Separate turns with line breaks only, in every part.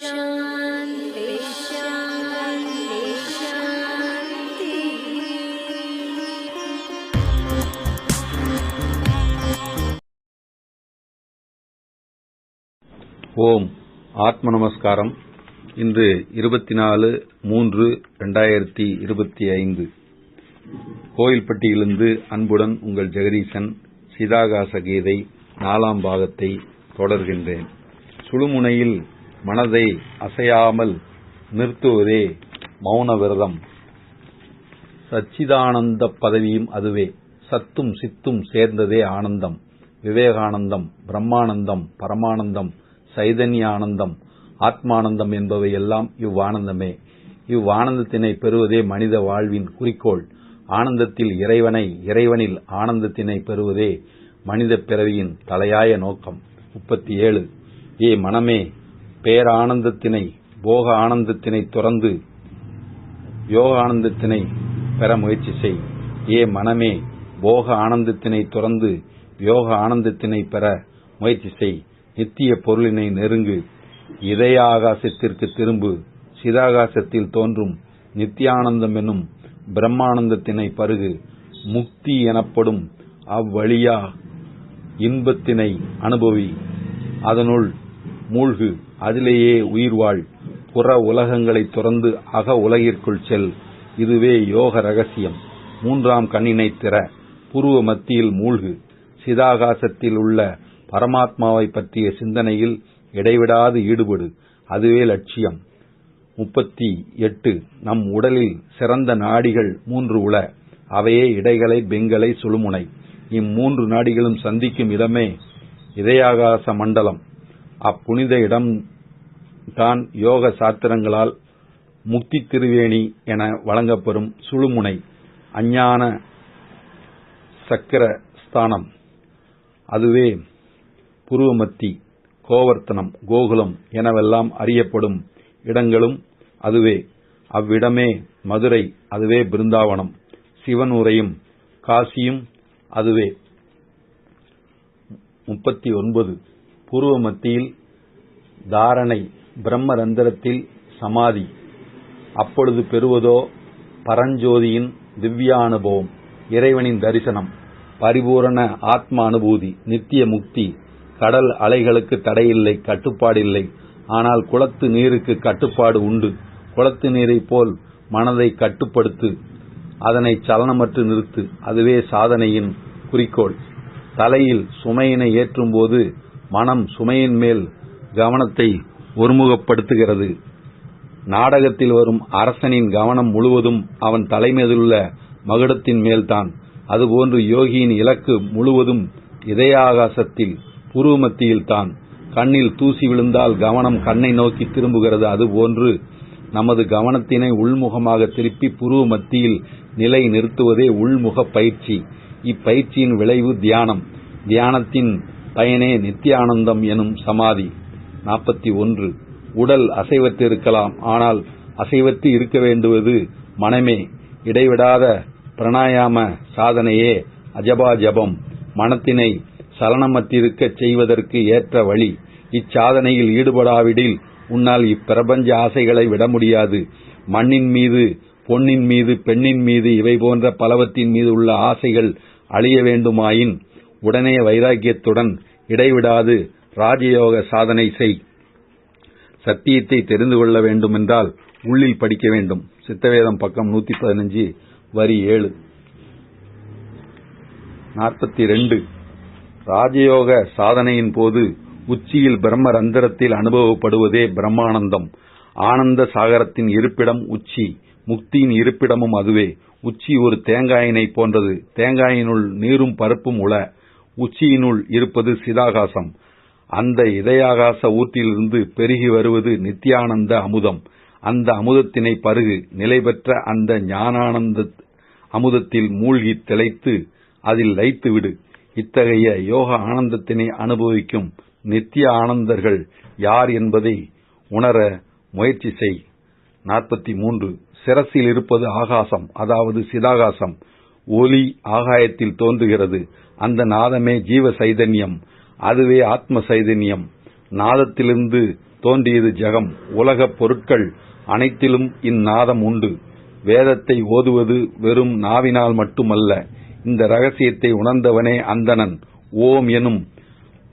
ஓம். ஆத்ம நமஸ்காரம் இன்று இருபத்தி நாலு மூன்று இரண்டாயிரத்தி இருபத்தி ஐந்து. கோயில்பட்டியிலிருந்து அன்புடன் உங்கள் ஜெகதீசன் சீதாகாச கீதை நாலாம் பாகத்தை தொடர்கின்றேன். சுழுமுனையில் மனதை அசையாமல் நிறுத்துவதே மௌன விரதம். சச்சிதானந்த பதவியும் அதுவே. சத்தும் சித்தும் சேர்ந்ததே ஆனந்தம். விவேகானந்தம் பிரம்மானந்தம் பரமானந்தம் சைதன்யானந்தம் ஆத்மானந்தம் என்பவை எல்லாம் இவ்வானந்தமே. இவ்வானந்தத்தினை பெறுவதே மனித வாழ்வின் குறிக்கோள். ஆனந்தத்தில் இறைவனை இறைவனில் ஆனந்தத்தினை பெறுவதே மனித பிறவியின் தலையாய நோக்கம். முப்பத்தி ஏழு. ஏ மனமே பேரானந்தத்தினை போக ஆனந்தத்தினை துறந்து யோக ஆனந்தத்தினை பெற முயற்சி செய். ஏ மனமே போக ஆனந்தத்தினை துறந்து யோக ஆனந்தத்தினை பெற முயற்சி செய். நித்திய பொருளினை நெருங்கு இதய ஆகாசத்திற்கு திரும்பு சிதாகாசத்தில் தோன்றும் நித்தியானந்தம் என்னும் பிரம்மானந்தத்தினை பருகு முக்தி எனப்படும் அவ்வழியா இன்பத்தினை அனுபவி அதனுள் மூழ்கு. அதிலேயே உயிர் வாழ். புற உலகங்களை துறந்து அக உலகிற்குள் செல். இதுவே யோக ரகசியம். மூன்றாம் கண்ணினை திற. பூர்வ மத்தியில் மூழ்கு. சிதாகாசத்தில் உள்ள பரமாத்மாவை பற்றிய சிந்தனையில் இடைவிடாது ஈடுபடு. அதுவே லட்சியம். முப்பத்தி எட்டு. நம் உடலில் சிறந்த நாடிகள் மூன்று உள அவையே இடைகளை பெங்களை சுழுமுனை. இம்மூன்று நாடிகளும் சந்திக்கும் இடமே இதயாகாச மண்டலம். அப்புனித இடம் தான் யோக சாத்திரங்களால் முக்தி திருவேணி என வழங்கப்பெறும் சுழுமுனை அஞ்ஞான சக்கர ஸ்தானம். அதுவே புருவமத்தி கோவர்த்தனம் கோகுலம் எனவெல்லாம் அறியப்படும் இடங்களும் அதுவே. அவ்விடமே மதுரை அதுவே பிருந்தாவனம். சிவன் உரையும் காசியும் அதுவே. முப்பத்தி ஒன்பது. பூர்வ மத்தியில் தாரணை பிரம்மரந்திரத்தில் சமாதி. அப்பொழுது பெறுவதோ பரஞ்சோதியின் திவ்யானுபவம் இறைவனின் தரிசனம் பரிபூரண ஆத்ம அனுபூதி நித்திய முக்தி. கடல் அலைகளுக்கு தடையில்லை கட்டுப்பாடில்லை. ஆனால் குளத்து நீருக்கு கட்டுப்பாடு உண்டு. குளத்து நீரைப் போல் மனதை கட்டுப்படுத்து அதனை சலனமற்று நிறுத்து. அதுவே சாதனையின் குறிக்கோள். தலையில் சுமையினை ஏற்றும்போது மனம் சுமையின் மேல் கவனத்தை ஒருமுகப்படுத்துகிறது. நாடகத்தில் வரும் அரசனின் கவனம் முழுவதும் அவன் தலைமையிலுள்ள மகுடத்தின் மேல்தான். அதுபோன்று யோகியின் இலக்கு முழுவதும் இதயாகாசத்தில் புருவமத்தியில்தான். கண்ணில் தூசி விழுந்தால் கவனம் கண்ணை நோக்கி திரும்புகிறது. அதுபோன்று நமது கவனத்தினை உள்முகமாக திருப்பி புருவ மத்தியில் நிலை நிறுத்துவதே உள்முக பயிற்சி. இப்பயிற்சியின் விளைவு தியானம். தியானத்தின் பயனே நித்தியானந்தம் எனும் சமாதி. நாற்பத்தி ஒன்று. உடல் அசைவற்றிருக்கலாம் ஆனால் அசைவத்து இருக்க வேண்டுவது மனமே. இடைவிடாத பிரணாயாம சாதனையே அஜபா ஜபம் மனத்தினை சலனமற்றிருக்கச் செய்வதற்கு ஏற்ற வழி. இச்சாதனையில் ஈடுபடாவிடில் உன்னால் இப்பிரபஞ்ச ஆசைகளை விட முடியாது. மண்ணின் மீது பொன்னின் மீது பெண்ணின் மீது இவை போன்ற பலவத்தின் மீது உள்ள ஆசைகள் அழிய வேண்டுமாயின் உடனே வைராக்கியத்துடன் இடைவிடாது ராஜயோக சாதனை செய். சத்தியத்தை தெரிந்து கொள்ள வேண்டுமென்றால் உள்ளில் படிக்க வேண்டும். சித்தவேதம் பக்கம் நூத்தி பதினஞ்சு வரி ஏழு. நாற்பத்தி ரெண்டு ராஜயோக சாதனையின் போது உச்சியில் பிரம்ம ரந்திரத்தில் அனுபவப்படுவதே பிரம்மானந்தம். ஆனந்த சாகரத்தின் இருப்பிடம் உச்சி முக்தியின் இருப்பிடமும் அதுவே. உச்சி ஒரு தேங்காயினை போன்றது. தேங்காயினுள் நீரும் பருப்பும் உள உச்சியினுள் இருப்பது சிதாகாசம். அந்த இதயாகாச ஊற்றிலிருந்து பெருகி வருவது நித்தியானந்த அமுதம். அந்த அமுதத்தினை பருகு நிலை பெற்ற அந்த ஞானானந்த அமுதத்தில் மூழ்கி திளைத்து அதில் லைத்து விடு இத்தகைய யோக ஆனந்தத்தினை அனுபவிக்கும் நித்திய ஆனந்தர்கள் யார் என்பதை உணர முயற்சி செய். நாற்பத்தி மூன்று. சிரசில் இருப்பது ஆகாசம் அதாவது சிதாகாசம். ஒலி ஆகாயத்தில் தோன்றுகிறது. அந்த நாதமே ஜீவ சைதன்யம் அதுவே ஆத்ம சைதன்யம் நாதத்திலிருந்து தோன்றியது ஜெகம் உலகப் பொருட்கள் அனைத்திலும் இந்நாதம் உண்டு. வேதத்தை ஓதுவது வெறும் நாவினால் மட்டுமல்ல இந்த ரகசியத்தை உணர்ந்தவனே அந்தணன். ஓம் எனும்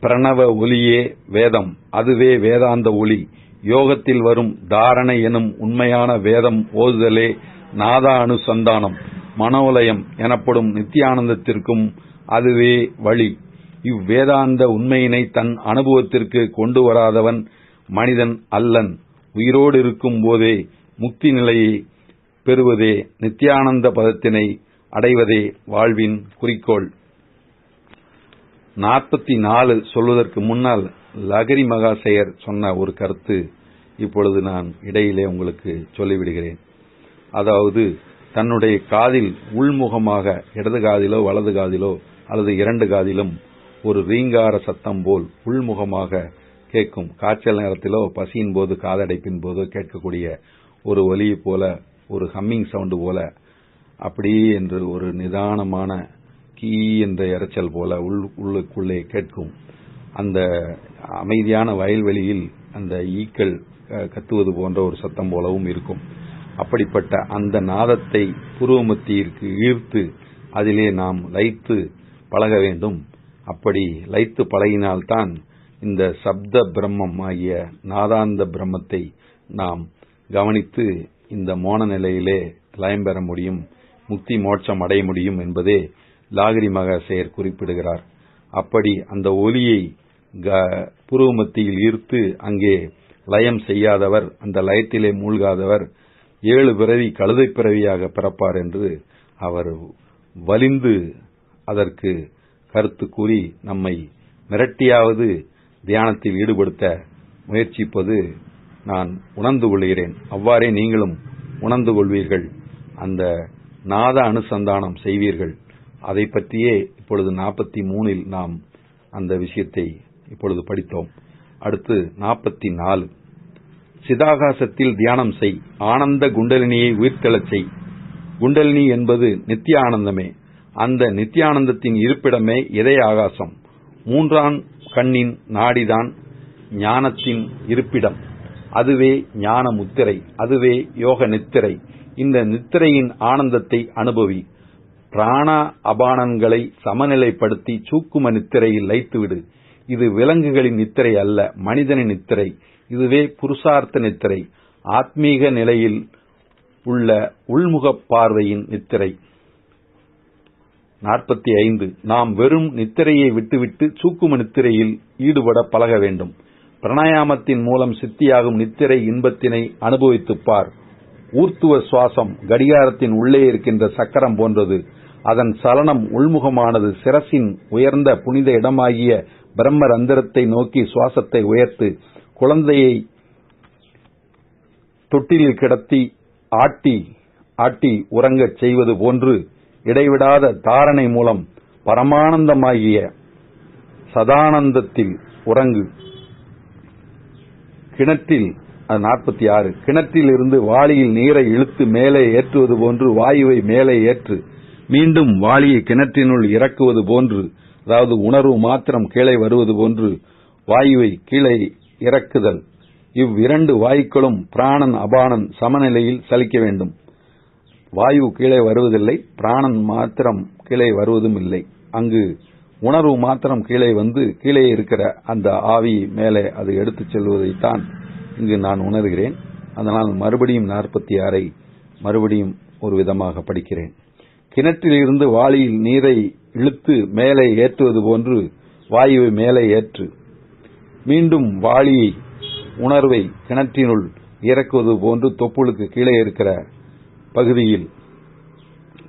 பிரணவ ஒலியே வேதம் அதுவே வேதாந்த ஒளி. யோகத்தில் வரும் தாரணை எனும் உண்மையான வேதம் ஓதுதலே நாத அனுசந்தானம் மனோலயம் எனப்படும் நித்தியானந்தத்திற்கும் அதுவே வழி. இவ்வேதாந்த உண்மையினை தன் அனுபவத்திற்கு கொண்டு வராதவன் மனிதன் அல்லன். உயிரோடு இருக்கும் போதே முக்தி நிலையை பெறுவதே நித்தியானந்த பதத்தினை அடைவதே வாழ்வின் குறிக்கோள். நாற்பத்தி நாலு சொல்வதற்கு முன்னால் லகரி மகாசெயர் சொன்ன ஒரு கருத்து இப்பொழுது நான் இடையிலே உங்களுக்கு சொல்லிவிடுகிறேன். அதாவது தன்னுடைய காதில் உள்முகமாக இடது காதிலோ வலது காதிலோ அல்லது இரண்டு காதிலும் ஒரு ரீங்கார சத்தம் போல் உள்முகமாக கேட்கும். காய்ச்சல் நேரத்திலோ பசியின் போது காதடைப்பின் போதோ கேட்கக்கூடிய ஒரு ஒலியை போல ஒரு ஹம்மிங் சவுண்டு போல அப்படியே என்று ஒரு நிதானமான கீ என்ற இறைச்சல் போல உள் உள்ளுக்குள்ளே கேட்கும். அந்த அமைதியான வயல்வெளியில் அந்த ஈக்கள் கத்துவது போன்ற ஒரு சத்தம் போலவும் இருக்கும். அப்படிப்பட்ட அந்த நாதத்தை புருவமத்தியிற்கு ஈர்த்து அதிலே நாம் லைத்து பழக வேண்டும். அப்படி லைத்து பழகினால்தான் இந்த சப்த பிரம்மம் ஆகிய நாதாந்த பிரம்மத்தை நாம் கவனித்து இந்த மோன நிலையிலே லயம் பெற முடியும் முக்தி மோட்சம் அடைய முடியும் என்பதே லாகிரி மகாசேயர் குறிப்பிடுகிறார். அப்படி அந்த ஒலியை புருவமத்தியில் ஈர்த்து அங்கே லயம் செய்யாதவர் அந்த லயத்திலே மூழ்காதவர் ஏழு பிறவி கழுதை பிறவியாக பிறப்பார் என்று அவர் வலிந்து அதற்கு கருத்து கூறி நம்மை மிரட்டியாவது தியானத்தில் ஈடுபடுத்த முயற்சிப்பது நான் உணர்ந்து கொள்கிறேன். அவ்வாறே நீங்களும் உணர்ந்து கொள்வீர்கள். அந்த நாத அனுசந்தானம் செய்வீர்கள். அதை பற்றியே இப்பொழுது நாற்பத்தி மூணில் நாம் அந்த விஷயத்தை இப்பொழுது படித்தோம். அடுத்து நாற்பத்தி நாலு. சிதாகாசத்தில் தியானம் செய். ஆனந்த குண்டலினியை உயிர்த்தெழச் செய். குண்டலினி என்பது நித்திய ஆனந்தமே அந்த நித்தியானந்தத்தின் இருப்பிடமே இதய ஆகாசம். மூன்றாம் கண்ணின் நாடிதான் ஞானத்தின் இருப்பிடம். அதுவே ஞான முத்திரை அதுவே யோக நித்திரை. இந்த நித்திரையின் ஆனந்தத்தை அனுபவி. பிராண அபானங்களை சமநிலைப்படுத்தி சூக்கும நித்திரையில் லைத்துவிடு இது விலங்குகளின் நித்திரை அல்ல மனிதனின் நித்திரை. இதுவே புருஷார்த்த நித்திரை ஆத்மீக நிலையில் உள்ள உள்முகப் பார்வையின் நித்திரை. நாற்பத்தி ஐந்து நாம் வெறும் நித்திரையை விட்டுவிட்டு சூக்கும நித்திரையில் ஈடுபட பழக வேண்டும். பிரணாயாமத்தின் மூலம் சித்தியாகும் நித்திரை இன்பத்தினை அனுபவித்துப்பார் ஊர்த்துவ சுவாசம் கடிகாரத்தின் உள்ளே இருக்கின்ற சக்கரம் போன்றது. அதன் சலனம் உள்முகமானது சிரசின் உயர்ந்த புனித இடமாகிய பிரம்ம ரந்திரத்தை நோக்கி சுவாசத்தை உயர்த்து குழந்தையை தொட்டிலில் கிடத்தி ஆட்டி ஆட்டி உறங்கச் செய்வது போன்று இடைவிடாத தாரணை மூலம் பரமானந்தமாகிய சதானந்தத்தில் உறங்கு. கிணற்றில் நாற்பத்தி ஆறு கிணற்றில் இருந்து வாளியில் நீரை இழுத்து மேலே ஏற்றுவது போன்று வாயுவை மேலே ஏற்று மீண்டும் வாளியை கிணற்றினுள் இறக்குவது போன்று அதாவது உணர்வு மாத்திரம் கீழே வருவது போன்று வாயுவை கீழே இறக்குதல். இவ்விரண்டு வாயுக்களும் பிராணன் அபானன் சமநிலையில் சலிக்க வேண்டும். வாயு கீழே வருவதில்லை பிராணன் மாத்திரம் கீழே வருவதும் இல்லை. அங்கு உணர்வு மாத்திரம் கீழே வந்து கீழே இருக்கிற அந்த ஆவி மேலே அது எடுத்துச் செல்வதைத்தான் இங்கு நான் உணர்கிறேன். அதனால் மறுபடியும் நாற்பத்தி ஆறை மறுபடியும் ஒரு விதமாக படிக்கிறேன். கிணற்றில் இருந்து வாளியில் நீரை இழுத்து மேலே ஏற்றுவது போன்று வாயுவை மேலே ஏற்று மீண்டும் வாளியை உணர்வை கிணற்றினுள் இறக்குவது போன்று தொப்புளுக்கு கீழே இருக்கிற பகுதியில்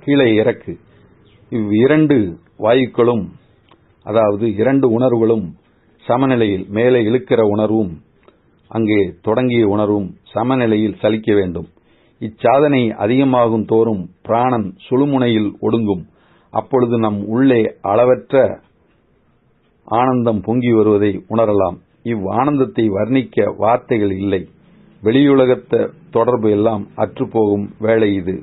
கீழே இறக்கு. இவ் இரண்டு வாயுக்களும் அதாவது இரண்டு உணர்வுகளும் சமநிலையில் மேலே இழுக்கிற உணர்வும் அங்கே தொடங்கிய உணர்வும் சமநிலையில் சலிக்க வேண்டும். இச்சாதனை அதிகமாகும் தோறும் பிராணன் சுழுமுனையில் ஒடுங்கும். அப்பொழுது நம் உள்ளே அளவற்ற ஆனந்தம் பொங்கி வருவதை உணரலாம். இவ் ஆனந்தத்தை வர்ணிக்க வார்த்தைகள் இல்லை. வெளியுலகத்த தொடர்பு எல்லாம் அற்றுப்போகும் வேளை இது.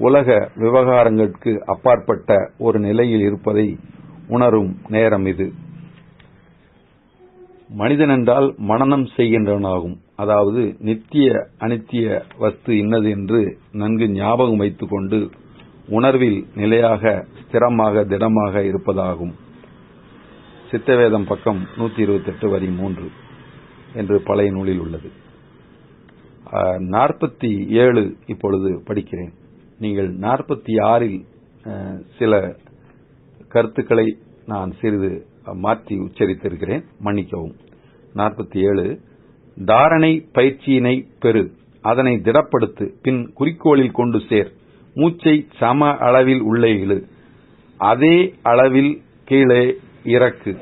உலக விவகாரங்களுக்கு அப்பாற்பட்ட ஒரு நிலையில் இருப்பதை உணரும் நேரம் இது. மனிதன் என்றால் மனனம் செய்கின்றவனாகும். அதாவது நித்திய அனித்திய வஸ்து இன்னது என்று நன்கு ஞாபகம் வைத்துக் கொண்டு உணர்வில் நிலையாக ஸ்திரமாக திடமாக இருப்பதாகும். சித்தவேதம் பக்கம் நூத்தி இருபத்தி எட்டு வரி மூன்று என்று பழைய நூலில் உள்ளது. நாற்பத்தி ஏழு இப்பொழுது படிக்கிறேன். நீங்கள் நாற்பத்தி ஆறில் சில கருத்துக்களை நான் சிறிது மாற்றி உச்சரித்திருக்கிறேன். மன்னிக்கவும். நாற்பத்தி ஏழு தாரணை பயிற்சியினை பெறு அதனை திடப்படுத்து பின் குறிக்கோளில் கொண்டு சேர் மூச்சை சம அளவில் உள்ளே இழு அதே அளவில் கீழே இறக்கு.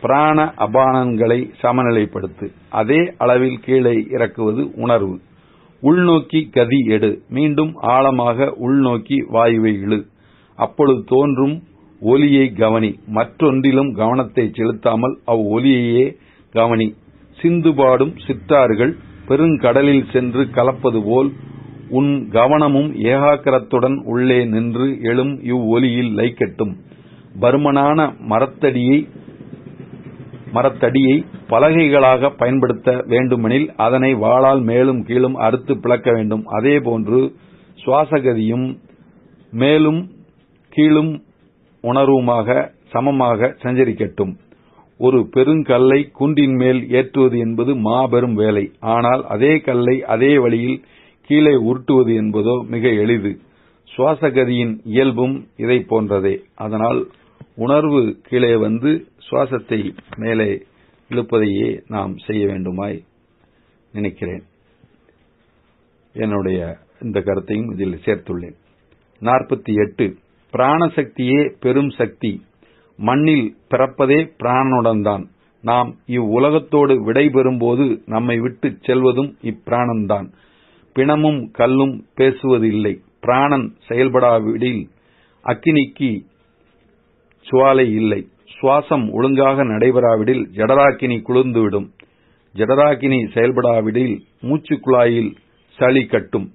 பிராண அபானங்களை சமநிலைப்படுத்து. அதே அளவில் கீழே இறக்குவது உணர்வு. உள்நோக்கி கதி எடு. மீண்டும் ஆழமாக உள்நோக்கி வாயுவை இழு. அப்பொழுது தோன்றும் ஒலியை கவனி. மற்றொன்றிலும் கவனத்தை செலுத்தாமல் அவ் ஒலியையே கவனி. சிந்து பாடும் சித்தார்கள் பெருங்கடலில் சென்று கலப்பது போல் உன் கவனமும் ஏகாக்கிரத்துடன் உள்ளே நின்று எழும் இவ்வொலியில் லைக்கட்டும். பருமனான மரத்தடியை மரத்தடியை பலகைகளாக பயன்படுத்த வேண்டுமெனில் அதனை வாளால் மேலும் கீழும் அறுத்து பிளக்க வேண்டும். அதேபோன்று சுவாசகதியும் மேலும் கீழும் உணர்வுமாக சமமாக சஞ்சரிக்கட்டும். ஒரு பெருங்கல்லை குன்றின் மேல் ஏற்றுவது என்பது மாபெரும் வேலை. ஆனால் அதே கல்லை அதே வழியில் கீழே உருட்டுவது என்பதோ மிக எளிது. சுவாசகதியின் இயல்பும் இதை போன்றதே. அதனால் உணர்வு கீழே வந்து சுவாசத்தை மேலே இழுப்பதையே நாம் செய்ய வேண்டுமாய் நினைக்கிறேன். என்னுடைய இந்த கருத்தையும் இதில் சேர்த்துள்ளேன். நாற்பத்தி எட்டு. பிராணசக்தியே பெரும் சக்தி. மண்ணில் பிறப்பதே பிராணனுடன் தான். நாம் இவ்வுலகத்தோடு விடைபெறும்போது நம்மை விட்டு செல்வதும் இப்பிராணன்தான். பிணமும் கல்லும் பேசுவது இல்லை பிராணன் செயல்படாவிடில் அக்கினிக்கு சுவாலை இல்லை. சுவாசம் ஒழுங்காக நடைபெறாவிடில் ஜடராக்கினி குளிர்ந்துவிடும். ஜடராக்கினி செயல்படாவிடில் மூச்சு குழாயில் சளி கட்டும்.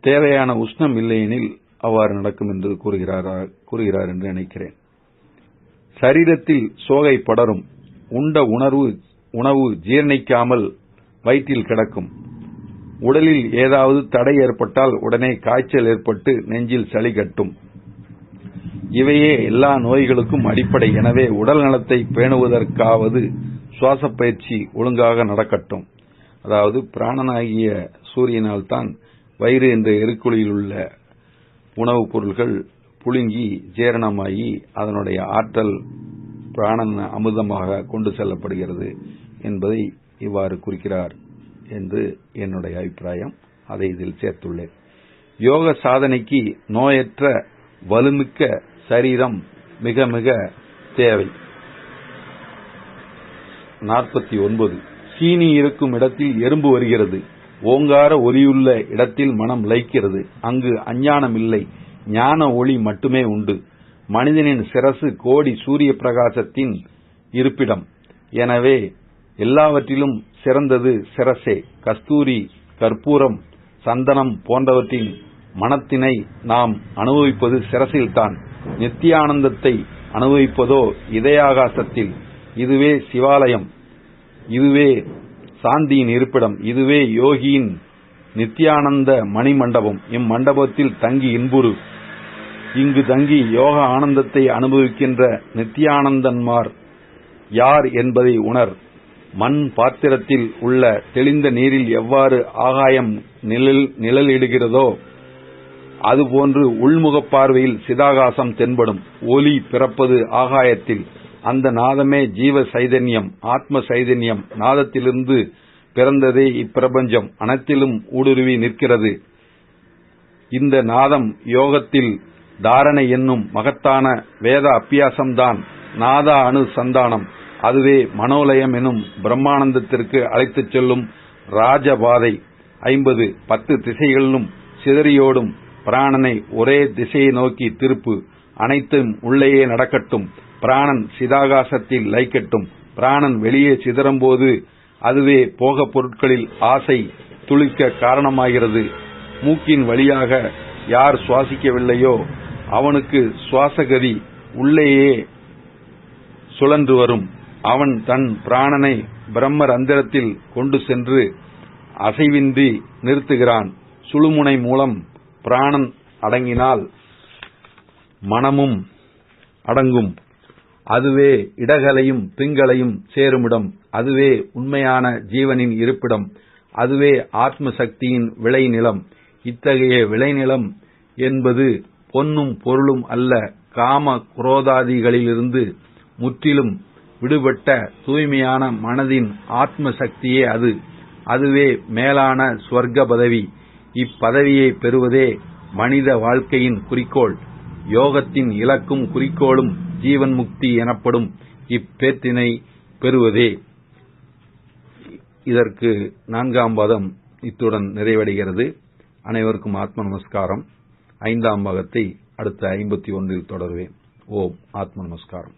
தேவையான உஷ்ணம் இல்லையெனில் அவ்வாறு நடக்கும் என்று கூறுகிறார் கூறுகிறார் என்று நினைக்கிறேன். சரீரத்தில் சோகை படரும். உண்ட உணர்வு உணவு ஜீரணிக்காமல் வயிற்றில் கிடக்கும். உடலில் ஏதாவது தடை ஏற்பட்டால் உடனே காய்ச்சல் ஏற்பட்டு நெஞ்சில் சளி கட்டும். இவையே எல்லா நோய்களுக்கும் அடிப்படை. எனவே உடல் நலத்தை பேணுவதற்காவது சுவாச பயிற்சி ஒழுங்காக நடக்கட்டும். அதாவது பிராணனாகிய சூரியனால் தான் வயிறு என்ற எருக்குழியில் உள்ள உணவுப் பொருள்கள் புழுங்கி ஜீரணமாகி அதனுடைய ஆற்றல் பிராணன் அமுதமாக கொண்டு செல்லப்படுகிறது என்பதை இவ்வாறு குறிக்கிறார் என்று என்னுடைய அபிப்பிராயம். அதை இதில் சேர்த்துள்ளேன். யோக சாதனைக்கு நோயற்ற வலுமிக்க சரீரம் மிக மிக தேவை. நாற்பத்தி ஒன்பது. சீனி இருக்கும் இடத்தில் எறும்பு வருகிறது. ஓங்கார ஒலியுள்ள இடத்தில் மனம் லைக்கிறது அங்கு அஞ்ஞானம் இல்லை ஞான ஒளி மட்டுமே உண்டு. மனிதனின் சிரசு கோடி சூரிய பிரகாசத்தின் இருப்பிடம். எனவே எல்லாவற்றிலும் சிறந்தது சிரசே. கஸ்தூரி கற்பூரம் சந்தனம் போன்றவற்றின் மனத்தினை நாம் அனுபவிப்பது சிரசில்தான். நித்தியானந்தத்தை அனுபவிப்பதோ இதயாகாசத்தில் இதுவே சிவாலயம் இதுவே சாந்தியின் இருப்பிடம் இதுவே யோகியின் நித்தியானந்த மணி மண்டபம் இம்மண்டபத்தில் தங்கி இன்புறு. இங்கு தங்கி யோக ஆனந்தத்தை அனுபவிக்கின்ற நித்தியானந்தன்மார் யார் என்பதை உணர். மண் பாத்திரத்தில் உள்ள தெளிந்த நீரில் எவ்வாறு ஆகாயம் நிழல் நிழலிடுகிறதோ அதுபோன்று உள்முகப் பார்வையில் சிதாகாசம் தென்படும். ஒலி பிறப்பது ஆகாயத்தில். அந்த நாதமே ஜீவ சைதன்யம் ஆத்ம சைதன்யம். நாதத்திலிருந்து பிறந்ததே இப்பிரபஞ்சம். அனைத்திலும் ஊடுருவி நிற்கிறது. இந்த நாதம் யோகத்தில் தாரணை என்னும் மகத்தான வேத அப்பியாசம்தான் நாத அணு சந்தானம். அதுவே மனோலயம் எனும் பிரம்மானந்தத்திற்கு அழைத்துச் செல்லும் ராஜபாதை. ஐம்பது பத்து திசைகளிலும் சிதறியோடும் பிராணனை ஒரே திசையை நோக்கி திருப்பு. அனைத்தும் உள்ளேயே நடக்கட்டும். பிராணன் சிதாகாசத்தில் லைக்கட்டும். பிராணன் வெளியே சிதறும்போது அதுவே போக பொருட்களில் ஆசை துளிக்க காரணமாகிறது. மூக்கின் வழியாக யார் சுவாசிக்கவில்லையோ அவனுக்கு சுவாசகதி உள்ளேயே சுழன்று வரும். அவன் தன் பிராணனை பிரம்ம ரந்திரத்தில் கொண்டு சென்று அசைவின்றி நிறுத்துகிறான். சுழுமுனை மூலம் பிராணன் அடங்கினால் மனமும் அடங்கும். அதுவே இடகலையும் திங்களையும் சேருமிடம். அதுவே உண்மையான ஜீவனின் இருப்பிடம். அதுவே ஆத்ம சக்தியின் விளைநிலம். இத்தகைய விளைநிலம் என்பது பொன்னும் பொருளும் அல்ல காம குரோதாதிகளிலிருந்து முற்றிலும் விடுபட்ட தூய்மையான மனதின் ஆத்ம சக்தியே அது. அதுவே மேலான ஸ்வர்க்க பதவி இப்பதவியை பெறுவதே மனித வாழ்க்கையின் குறிக்கோள். யோகத்தின் இலக்கும் குறிக்கோளும் ஜீவன் முக்தி எனப்படும் இப்பேத்தினை பெறுவதே. இதற்கு நான்காம் பாதம் இத்துடன் நிறைவடைகிறது. அனைவருக்கும் ஆத்ம நமஸ்காரம். ஐந்தாம் பாகத்தை அடுத்த ஐம்பத்தி ஒன்றில் தொடர்வேன். ஓம் ஆத்ம நமஸ்காரம்.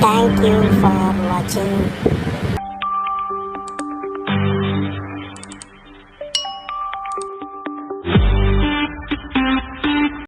Thank you for watching.